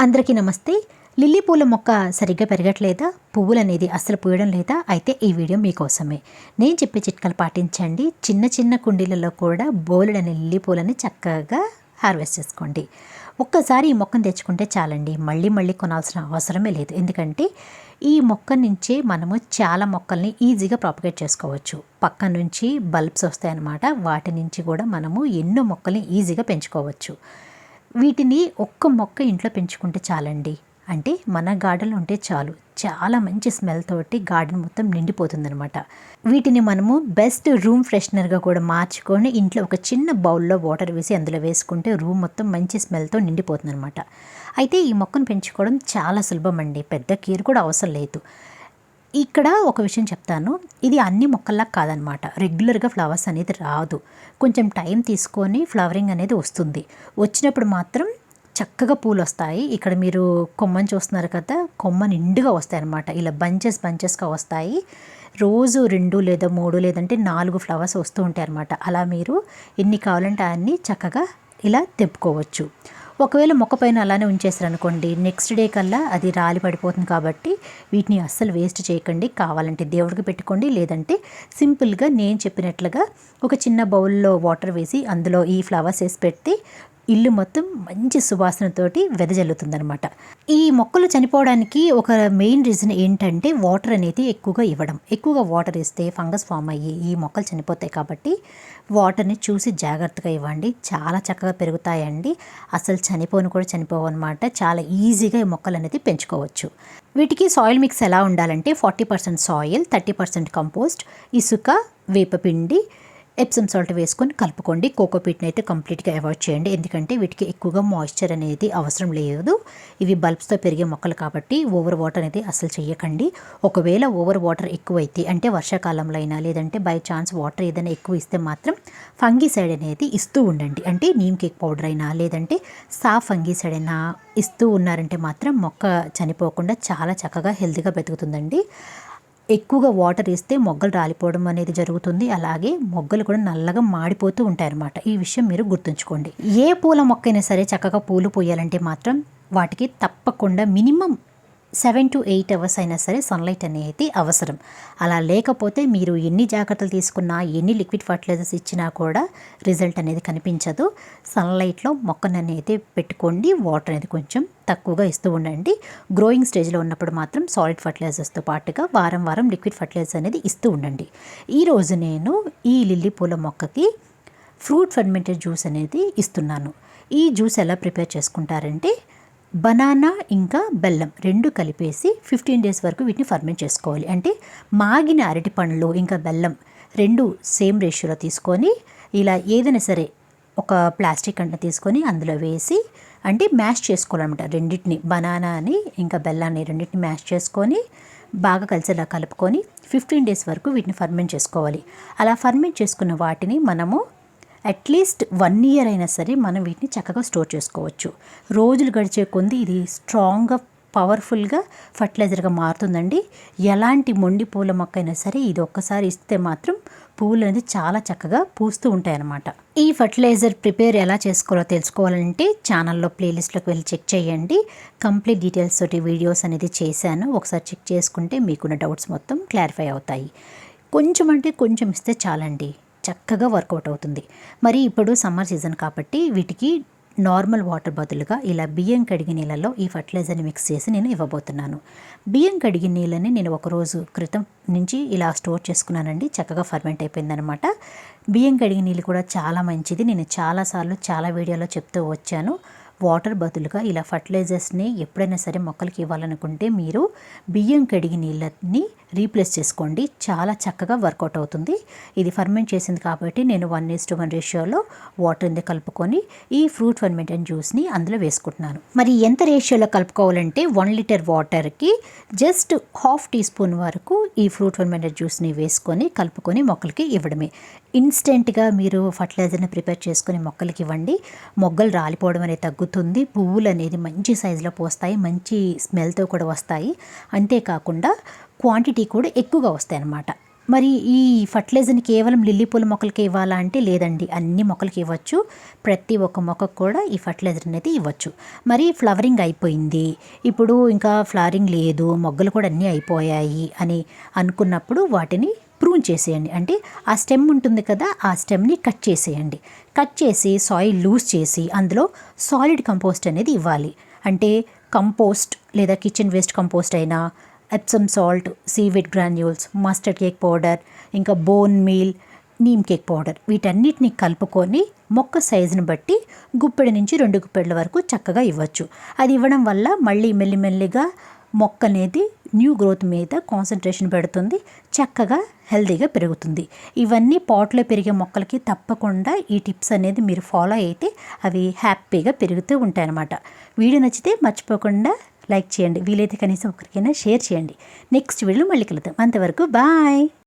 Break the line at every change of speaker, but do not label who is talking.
అందరికీ నమస్తే. లిల్లీ పూల మొక్క సరిగ్గా పెరగట్లేదా? పువ్వులు అనేది అసలు పూయడం లేదా? అయితే ఈ వీడియో మీకోసమే. నేను చెప్పే చిట్కాలు పాటించండి. చిన్న చిన్న కుండీలలో కూడా బోలెడని లిల్లీ పూలని చక్కగా హార్వెస్ట్ చేసుకోండి. ఒక్కసారి ఈ మొక్కను తెచ్చుకుంటే చాలండి. మళ్ళీ మళ్ళీ కొనాల్సిన అవసరమే లేదు. ఎందుకంటే ఈ మొక్క నుంచే మనము చాలా మొక్కల్ని ఈజీగా ప్రాపగేట్ చేసుకోవచ్చు. పక్క నుంచి బల్బ్స్ వస్తాయన్నమాట. వాటి నుంచి కూడా మనము ఎన్నో మొక్కల్ని ఈజీగా పెంచుకోవచ్చు. వీటిని ఒక్క మొక్క ఇంట్లో పెంచుకుంటే చాలండి. అంటే మన గార్డెన్లో ఉంటే చాలు. చాలా మంచి స్మెల్ తోటి గార్డెన్ మొత్తం నిండిపోతుందనమాట వీటిని మనము బెస్ట్ రూమ్ ఫ్రెషనర్గా కూడా మార్చుకొని ఇంట్లో ఒక చిన్న బౌల్లో వాటర్ వేసి అందులో వేసుకుంటే రూమ్ మొత్తం మంచి స్మెల్తో నిండిపోతుందనమాట అయితే ఈ మొక్కను పెంచుకోవడం చాలా సులభం అండి పెద్ద కేర్ కూడా అవసరం లేదు. ఇక్కడ ఒక విషయం చెప్తాను. ఇది అన్ని మొక్కల్లా కాదనమాట. రెగ్యులర్గా ఫ్లవర్స్ అనేది రాదు. కొంచెం టైం తీసుకొని ఫ్లవరింగ్ అనేది వస్తుంది. వచ్చినప్పుడు మాత్రం చక్కగా పూలు వస్తాయి ఇక్కడ మీరు కొమ్మని చూస్తున్నారు కదా కొమ్మ నిండుగా వస్తాయి అనమాట ఇలా బంచెస్ బంచెస్గా వస్తాయి. రోజు రెండు లేదా మూడు లేదంటే నాలుగు ఫ్లవర్స్ వస్తూ ఉంటాయి అనమాట అలా మీరు ఎన్ని కావాలంటే అన్ని చక్కగా ఇలా తెప్పుకోవచ్చు ఒకవేళ మొక్క పైన అలానే ఉంచేసారనుకోండి నెక్స్ట్ డే కల్లా అది రాలి పడిపోతుంది కాబట్టి వీటిని అస్సలు వేస్ట్ చేయకండి. కావాలంటే దేవుడికి పెట్టుకోండి లేదంటే సింపుల్గా నేను చెప్పినట్లుగా ఒక చిన్న బౌల్లో వాటర్ వేసి అందులో ఈ ఫ్లవర్స్ వేసి పెట్టి ఇల్లు మొత్తం మంచి సువాసనతోటి వెదజల్లుతుందనమాట ఈ మొక్కలు చనిపోవడానికి ఒక మెయిన్ రీజన్ ఏంటంటే వాటర్ అనేది ఎక్కువగా ఇవ్వడం. ఎక్కువగా వాటర్ ఇస్తే ఫంగస్ ఫామ్ అయ్యి ఈ మొక్కలు చనిపోతాయి కాబట్టి వాటర్ని చూసి జాగ్రత్తగా ఇవ్వండి. చాలా చక్కగా పెరుగుతాయండి. అసలు చనిపోను కూడా చనిపోవన్నమాట చాలా ఈజీగా ఈ మొక్కలు అనేది పెంచుకోవచ్చు. వీటికి సాయిల్ మిక్స్ ఎలా ఉండాలంటే forty percent soil thirty percent compost ఇసుక వేపపిండి ఎప్సమ్ సాల్ట్ వేసుకొని కలుపుకోండి. కోకోపీట్ని అయితే కంప్లీట్గా అవాయిడ్ చేయండి. ఎందుకంటే వీటికి ఎక్కువగా మాయిశ్చర్ అనేది అవసరం లేదు. ఇవి బల్బ్స్తో పెరిగే మొక్కలు కాబట్టి ఓవర్ వాటర్ అనేది అసలు చేయకండి ఒకవేళ ఓవర్ వాటర్ ఎక్కువైతే అంటే వర్షాకాలంలో అయినా లేదంటే బై ఛాన్స్ వాటర్ ఏదైనా ఎక్కువ ఇస్తే మాత్రం ఫంగీసైడ్ అనేది ఇస్తూ ఉండండి. అంటే నీమ్ కేక్ పౌడర్ అయినా లేదంటే సాఫ్ ఫంగీసైడ్ అయినా ఇస్తూ ఉన్నారంటే మాత్రం మొక్క చనిపోకుండా చాలా చక్కగా హెల్తీగా బతుకుతుందండి. ఎక్కువగా వాటర్ ఇస్తే మొగ్గలు రాలిపోవడం అనేది జరుగుతుంది. అలాగే మొగ్గలు కూడా నల్లగా మాడిపోతూ ఉంటాయి అన్నమాట ఈ విషయం మీరు గుర్తుంచుకోండి. ఏ పూల మొక్క అయినా సరే చక్కగా పూలు పోయాలంటే మాత్రం వాటికి తప్పకుండా minimum seven to eight hours అయినా సరే సన్లైట్ అనేది అవసరం. అలా లేకపోతే మీరు ఎన్ని జాగ్రత్తలు తీసుకున్నా ఎన్ని లిక్విడ్ ఫర్టిలైజర్స్ ఇచ్చినా కూడా రిజల్ట్ అనేది కనిపించదు. సన్లైట్లో మొక్కను అనేది పెట్టుకోండి. వాటర్ అనేది కొంచెం తక్కువగా ఇస్తూ ఉండండి. గ్రోయింగ్ స్టేజ్లో ఉన్నప్పుడు మాత్రం సాలిడ్ ఫర్టిలైజర్స్తో పాటుగా వారం వారం లిక్విడ్ ఫర్టిలైజర్ అనేది ఇస్తూ ఉండండి. ఈరోజు నేను ఈ లిల్లీ పూల మొక్కకి ఫ్రూట్ ఫర్మెంటెడ్ జ్యూస్ అనేది ఇస్తున్నాను. ఈ జ్యూస్ ఎలా ప్రిపేర్ చేసుకుంటారంటే బనానా ఇంకా బెల్లం రెండు కలిపేసి ఫిఫ్టీన్ డేస్ వరకు వీటిని ఫర్మెంట్ చేసుకోవాలి. అంటే మాగిన అరటి పండ్లు ఇంకా బెల్లం రెండు సేమ్ రేషియోలో తీసుకొని ఇలా ఏదైనా సరే ఒక ప్లాస్టిక్ అంట తీసుకొని అందులో వేసి అంటే మ్యాష్ చేసుకోవాలన్నమాట. రెండింటిని బనానాని ఇంకా బెల్లాన్ని రెండింటిని మ్యాష్ చేసుకొని బాగా కలిసేలా కలుపుకొని ఫిఫ్టీన్ డేస్ వరకు వీటిని ఫర్మెంట్ చేసుకోవాలి. అలా ఫర్మెంట్ చేసుకున్న వాటిని మనము అట్లీస్ట్ వన్ ఇయర్ అయినా సరే మనం వీటిని చక్కగా స్టోర్ చేసుకోవచ్చు. రోజులు గడిచే కొంది ఇది స్ట్రాంగ్గా పవర్ఫుల్గా ఫర్టిలైజర్గా మారుతుందండి. ఎలాంటి మొండి పూల మొక్క అయినా సరే ఇది ఒక్కసారి ఇస్తే మాత్రం పువ్వులు అనేది చాలా చక్కగా పూస్తూ ఉంటాయన్నమాట. ఈ ఫర్టిలైజర్ ప్రిపేర్ ఎలా చేసుకోవాలో తెలుసుకోవాలంటే ఛానల్లో ప్లేలిస్ట్లోకి వెళ్ళి చెక్ చేయండి. కంప్లీట్ డీటెయిల్స్ తోటి వీడియోస్ అనేది చేశాను. ఒకసారి చెక్ చేసుకుంటే మీకున్న డౌట్స్ మొత్తం క్లారిఫై అవుతాయి. కొంచెం అంటే కొంచెం ఇస్తే చాలండి. చక్కగా వర్కౌట్ అవుతుంది. మరి ఇప్పుడు సమ్మర్ సీజన్ కాబట్టి వీటికి నార్మల్ వాటర్ బదులుగా ఇలా బియ్యం కడిగి నీళ్ళలో ఈ ఫర్టిలైజర్ని మిక్స్ చేసి నేను ఇవ్వబోతున్నాను. బియ్యం కడిగి నీళ్ళని నేను ఒకరోజు క్రితం నుంచి ఇలా స్టోర్ చేసుకున్నానండి. చక్కగా ఫర్మెంట్ అయిపోయిందనమాట బియ్యం కడిగి నీళ్ళు కూడా చాలా మంచిది. నేను చాలాసార్లు చాలా వీడియోలో చెప్తూ వచ్చాను. వాటర్ బదులుగా ఇలా ఫర్టిలైజర్స్ని ఎప్పుడైనా సరే మొక్కలకి ఇవ్వాలనుకుంటే మీరు బియ్యం కడిగి నీళ్ళని రీప్లేస్ చేసుకోండి. చాలా చక్కగా వర్కౌట్ అవుతుంది. ఇది ఫర్మెంట్ చేసింది కాబట్టి నేను వన్ ఈస్ టు వన్ రేషియోలో వాటర్ని కలుపుకొని ఈ ఫ్రూట్ ఫర్మెంటెడ్ జ్యూస్ని అందులో వేసుకుంటున్నాను. మరి ఎంత రేషియోలో కలుపుకోవాలంటే వన్ లీటర్ వాటర్కి జస్ట్ హాఫ్ టీ స్పూన్ వరకు ఈ ఫ్రూట్ ఫర్మెంటెడ్ జ్యూస్ని వేసుకొని కలుపుకొని మొక్కలకి ఇవ్వడమే. ఇన్స్టెంట్గా మీరు ఫర్టిలైజర్ని ప్రిపేర్ చేసుకొని మొక్కలకి ఇవ్వండి. మొగ్గలు రాలిపోవడం అనేది తగ్గుతుంది. పువ్వులు అనేది మంచి సైజులో పోస్తాయి. మంచి స్మెల్తో కూడా వస్తాయి. అంతేకాకుండా క్వాంటిటీ కూడా ఎక్కువగా వస్తాయి అన్నమాట. మరి ఈ ఫర్టిలైజర్ని కేవలం లిల్లీ పూల మొక్కలకి ఇవ్వాలా అంటే లేదండి. అన్ని మొక్కలకి ఇవ్వచ్చు. ప్రతి ఒక్క మొక్కకు కూడా ఈ ఫర్టిలైజర్ అనేది ఇవ్వచ్చు. మరి ఫ్లవరింగ్ అయిపోయింది. ఇప్పుడు ఇంకా ఫ్లవరింగ్ లేదు. మొగ్గలు కూడా అన్నీ అయిపోయాయి అని అనుకున్నప్పుడు వాటిని ప్రూన్ చేసేయండి. అంటే ఆ స్టెమ్ ఉంటుంది కదా ఆ స్టెమ్ని కట్ చేసేయండి. కట్ చేసి సాయిల్ లూజ్ చేసి అందులో సాలిడ్ కంపోస్ట్ అనేది ఇవ్వాలి. అంటే కంపోస్ట్ లేదా కిచెన్ వేస్ట్ కంపోస్ట్ అయినా Epsom salt seaweed granules mustard cake powder ఇంకా bone meal neem cake powder వీటన్నిటిని కలుపుకొని మొక్క సైజుని బట్టి గుప్పెడి నుంచి రెండు గుప్పెళ్ళ వరకు చక్కగా ఇవ్వచ్చు. అది ఇవ్వడం వల్ల మళ్ళీ మెల్లిమెల్లిగా మొక్క అనేది న్యూ గ్రోత్ మీద కాన్సన్ట్రేషన్ పెడుతుంది చక్కగా హెల్తీగా పెరుగుతుంది. ఇవన్నీ పాట్లో పెరిగే మొక్కలకి తప్పకుండా ఈ టిప్స్ అనేది మీరు ఫాలో అయితే అవి హ్యాపీగా పెరుగుతూ ఉంటాయన్నమాట. వీడియో నచ్చితే మర్చిపోకుండా లైక్ చేయండి. వీలైతే కనీసం ఒకరికైనా షేర్ చేయండి. నెక్స్ట్ వీడియోలో మళ్ళీ కలుద్దాం. అంతవరకు బాయ్!